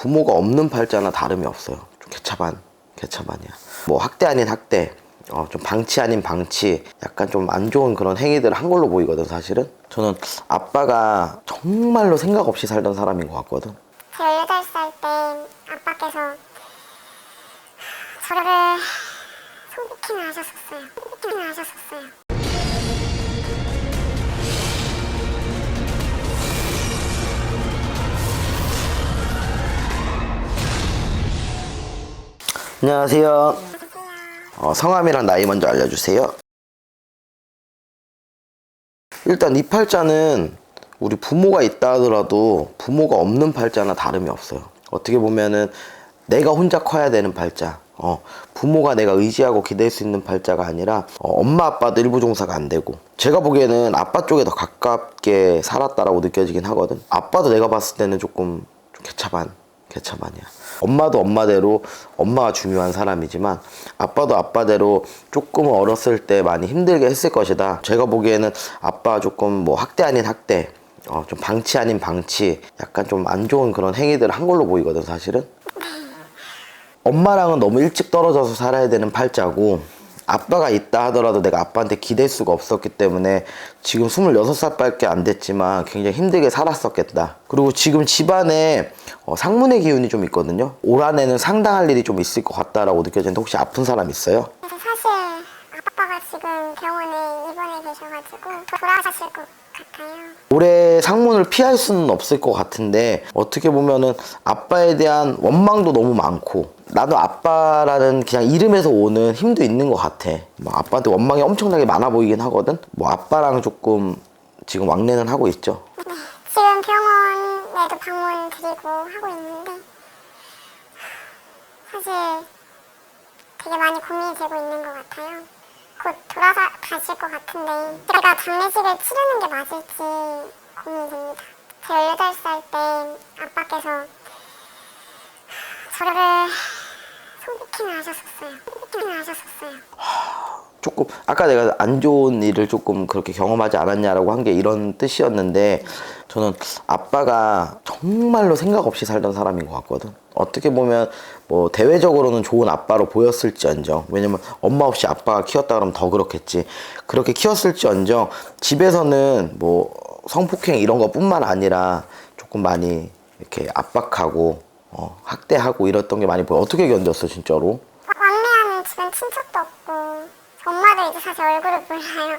부모가 없는 팔자나 다름이 없어요. 좀 개차반, 개차반이야. 뭐 학대 아닌 학대, 어, 좀 방치 아닌 방치, 약간 좀 안 좋은 그런 행위들을 한 걸로 보이거든, 사실은. 저는 아빠가 정말로 생각 없이 살던 사람인 것 같거든. 제 18살 때 아빠께서 저를 소개팅을 하셨었어요. 소개팅을 하셨었어요. 안녕하세요. 어, 성함이랑 나이 먼저 알려주세요. 일단 이 팔자는 우리 부모가 있다 하더라도 부모가 없는 팔자나 다름이 없어요. 어떻게 보면은 내가 혼자 커야 되는 팔자. 어, 부모가 내가 의지하고 기댈 수 있는 팔자가 아니라 어, 엄마 아빠도 일부 종사가 안 되고 제가 보기에는 아빠 쪽에 더 가깝게 살았다라고 느껴지긴 하거든. 아빠도 내가 봤을 때는 조금 좀 개차반, 개차반이야. 엄마도 엄마대로 엄마가 중요한 사람이지만 아빠도 아빠대로 조금 어렸을 때 많이 힘들게 했을 것이다. 제가 보기에는 아빠 조금 뭐 학대 아닌 학대, 어, 좀 방치 아닌 방치, 약간 좀 안 좋은 그런 행위들을 한 걸로 보이거든, 사실은. 엄마랑은 너무 일찍 떨어져서 살아야 되는 팔자고 아빠가 있다 하더라도 내가 아빠한테 기댈 수가 없었기 때문에 지금 26살밖에 안 됐지만 굉장히 힘들게 살았었겠다. 그리고 지금 집안에 어, 상문의 기운이 좀 있거든요. 올 한해는 상당할 일이 좀 있을 것 같다라고 느껴지는데 혹시 아픈 사람 있어요? 그래서 사실 아빠가 지금 병원에 입원해 계셔가지고 돌아가실 것 같아요. 올해 상문을 피할 수는 없을 것 같은데 어떻게 보면은 아빠에 대한 원망도 너무 많고 나도 아빠라는 그냥 이름에서 오는 힘도 있는 것 같아. 뭐 아빠한테 원망이 엄청나게 많아 보이긴 하거든. 뭐 아빠랑 조금 지금 왕래는 하고 있죠. 지금 병원에도 방문 드리고 하고 있는데 사실 되게 많이 고민이 되고 있는 것 같아요. 곧 돌아가실 것 같은데 제가 장례식을 치르는 게 맞을지 고민이 됩니다. 제 18살 때 아빠께서 저를 소개팅을 하셨었어요. 소개팅을 하셨었어요. 조금 아까 내가 안 좋은 일을 조금 그렇게 경험하지 않았냐라고 한 게 이런 뜻이었는데 저는 아빠가 정말로 생각 없이 살던 사람인 것 같거든. 어떻게 보면 뭐 대외적으로는 좋은 아빠로 보였을지언정 왜냐면 엄마 없이 아빠가 키웠다 그러면 더 그렇겠지. 그렇게 키웠을지언정 집에서는 뭐 성폭행 이런 것뿐만 아니라 조금 많이 이렇게 압박하고 어, 학대하고 이랬던 게 많이 보여. 어떻게 견뎠어 진짜로? 왕래하는 집엔 친척도 없고 엄마도 이제 사실 얼굴을 몰라요.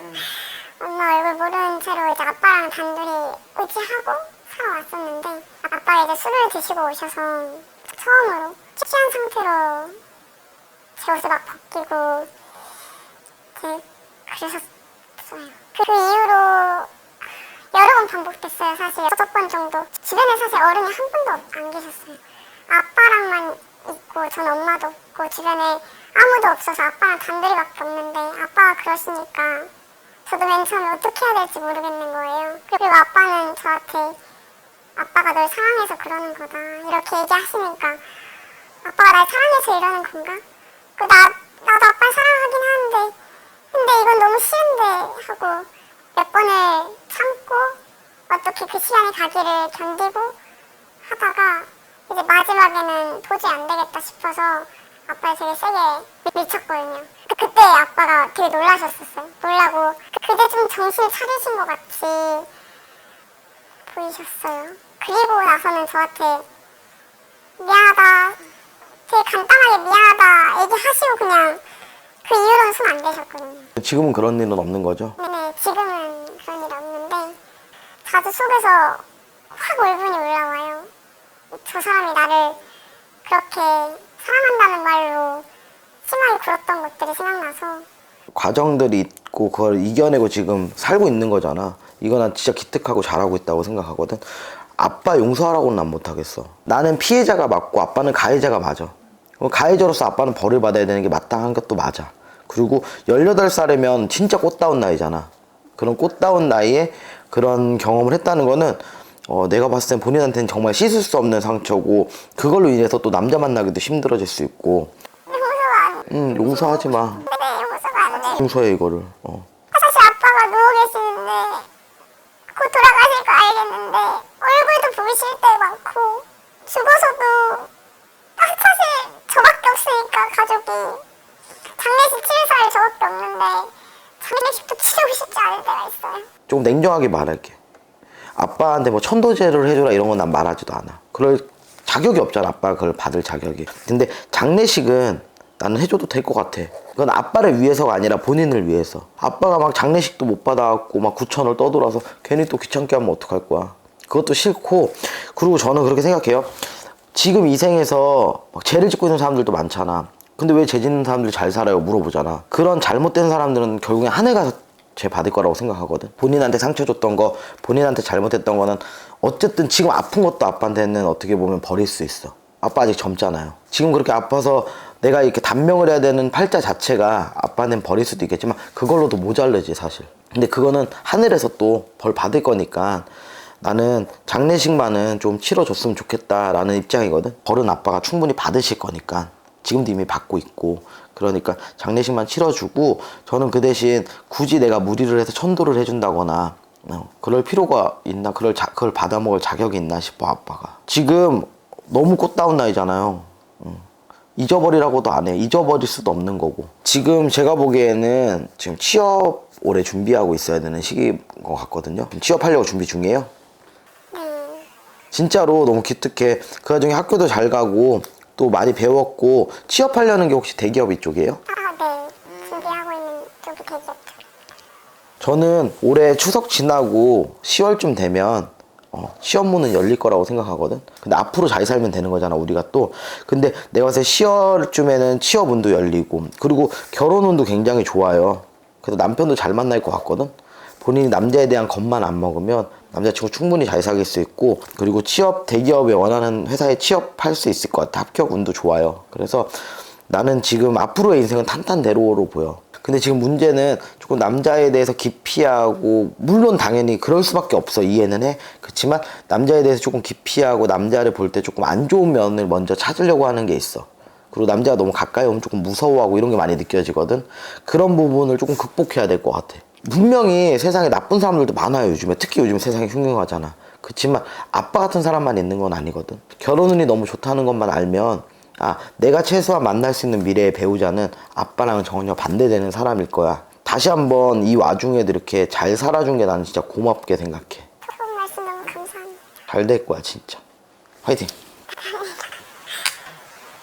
엄마 얼굴 모르는 채로 이제 아빠랑 단둘이 의지하고 살아왔었는데 아빠가 이제 술을 드시고 오셔서 처음으로 취한 상태로 제 옷을 막 벗기고 이제 그러셨어요. 그 이후로 여러 번 반복됐어요. 사실 여섯 번 정도. 주변에 사실 어른이 한 분도 안 계셨어요. 아빠랑만 있고 전 엄마도 없고 주변에 아무도 없어서 아빠랑 단둘이밖에 없는데 아빠가 그러시니까 저도 맨 처음에 어떻게 해야 될지 모르겠는 거예요. 그리고 아빠는 저한테 아빠가 널 사랑해서 그러는 거다 이렇게 얘기하시니까 아빠가 날 사랑해서 이러는 건가? 그 나 나도 아빠 사랑하긴 하는데 근데 이건 너무 싫은데 하고 몇 번을 참고 어떻게 그 시간이 가기를 견디고 하다가 이제 마지막에는 도저히 안 되겠다 싶어서 아빠를 되게 세게 밀쳤거든요. 그- 그때 아빠가 되게 놀라셨었어요. 놀라고 그때 좀 정신 차리신 것 같이 보이셨어요. 그리고 나서는 저한테 미안하다, 되게 간단하게 미안하다 얘기하시고 그냥 그 이후로는 손 안 대셨거든요. 지금은 그런 일은 없는 거죠? 네, 지금은 그런 일 없는데 자주 속에서 확 울분이 올라와요. 저 사람이 나를 그렇게 사랑한다는 말로 심하게 굴었던 것들이 생각나서 과정들이 있고 그걸 이겨내고 지금 살고 있는 거잖아. 이거 난 진짜 기특하고 잘하고 있다고 생각하거든. 아빠 용서하라고는 난 못하겠어. 나는 피해자가 맞고 아빠는 가해자가 맞아. 어, 가해자로서 아빠는 벌을 받아야 되는 게 마땅한 것도 맞아. 그리고 18살이면 진짜 꽃다운 나이잖아. 그런 꽃다운 나이에 그런 경험을 했다는 거는 어, 내가 봤을 땐 본인한테는 정말 씻을 수 없는 상처고 그걸로 인해서 또 남자 만나기도 힘들어질 수 있고 돼. 음 용서하지 마. 용서해 이거를. 어. 사실 아빠가 누워 계시는데 곧 돌아가실 거 알겠는데 얼굴도 보기 싫을 때 많고 죽어서도 아, 사실 저밖에 없으니까 가족이 장례식 치를 사람이 저밖에 없는데 장례식도 치르고 싶지 않을 때가 있어요. 조금 냉정하게 말할게. 아빠한테 뭐 천도제를 해줘라 이런 건 난 말하지도 않아. 그럴 자격이 없잖아. 아빠가 그걸 받을 자격이. 근데 장례식은 나는 해줘도 될 것 같아. 그건 아빠를 위해서가 아니라 본인을 위해서. 아빠가 막 장례식도 못 받아갖고 막 구천을 떠돌아서 괜히 또 귀찮게 하면 어떡할 거야. 그것도 싫고 그리고 저는 그렇게 생각해요. 지금 이 생에서 막 죄를 짓고 있는 사람들도 많잖아. 근데 왜 죄 짓는 사람들이 잘 살아요? 물어보잖아. 그런 잘못된 사람들은 결국에 하늘 가 서죄 받을 거라고 생각하거든. 본인한테 상처 줬던 거, 본인한테 잘못했던 거는 어쨌든 지금 아픈 것도 아빠한테는 어떻게 보면 버릴 수 있어. 아빠 아직 젊잖아요. 지금 그렇게 아파서 내가 이렇게 단명을 해야 되는 팔자 자체가 아빠는 버릴 수도 있겠지만 그걸로도 모자르지 사실. 근데 그거는 하늘에서 또 벌 받을 거니까 나는 장례식만은 좀 치러줬으면 좋겠다라는 입장이거든. 벌은 아빠가 충분히 받으실 거니까 지금도 이미 받고 있고 그러니까 장례식만 치러주고 저는 그 대신 굳이 내가 무리를 해서 천도를 해준다거나 어, 그럴 필요가 있나 그걸 자, 그걸 받아먹을 자격이 있나 싶어 아빠가 지금 너무 꽃다운 나이잖아요. 음. 잊어버리라고도 안 해. 잊어버릴 수도 없는 거고. 지금 제가 보기에는 지금 취업 올해 준비하고 있어야 되는 시기인 것 같거든요. 취업하려고 준비 중이에요. 네. 진짜로 너무 기특해. 그 와중에 학교도 잘 가고 또 많이 배웠고 취업하려는 게 혹시 대기업 이쪽이에요? 아, 네. 준비하고 있는 쪽이 되겠죠. 저는 올해 추석 지나고 10월쯤 되면 어, 시험문은 열릴 거라고 생각하거든. 근데 앞으로 잘 살면 되는 거잖아, 우리가 또. 근데 내가 봤을 때 10월쯤에는 취업운도 열리고, 그리고 결혼운도 굉장히 좋아요. 그래서 남편도 잘 만날 것 같거든. 본인이 남자에 대한 겁만 안 먹으면 남자친구 충분히 잘 사귈 수 있고, 그리고 취업, 대기업에 원하는 회사에 취업할 수 있을 것 같아. 합격 운도 좋아요. 그래서 나는 지금 앞으로의 인생은 탄탄대로로 보여. 근데 지금 문제는 조금 남자에 대해서 기피하고 물론 당연히 그럴 수밖에 없어 이해는 해 그렇지만 남자에 대해서 조금 기피하고 남자를 볼 때 조금 안 좋은 면을 먼저 찾으려고 하는 게 있어 그리고 남자가 너무 가까이 오면 조금 무서워하고 이런 게 많이 느껴지거든 그런 부분을 조금 극복해야 될 것 같아 분명히 세상에 나쁜 사람들도 많아요 요즘에 특히 요즘 세상이 흉흉하잖아 그렇지만 아빠 같은 사람만 있는 건 아니거든 결혼 운이 너무 좋다는 것만 알면 아, 내가 최소한 만날 수 있는 미래의 배우자는 아빠랑은 전혀 반대되는 사람일 거야. 다시 한번 이 와중에도 이렇게 잘 살아준 게 나는 진짜 고맙게 생각해. 좋은 말씀 너무 감사합니다. 잘 될 거야, 진짜. 화이팅!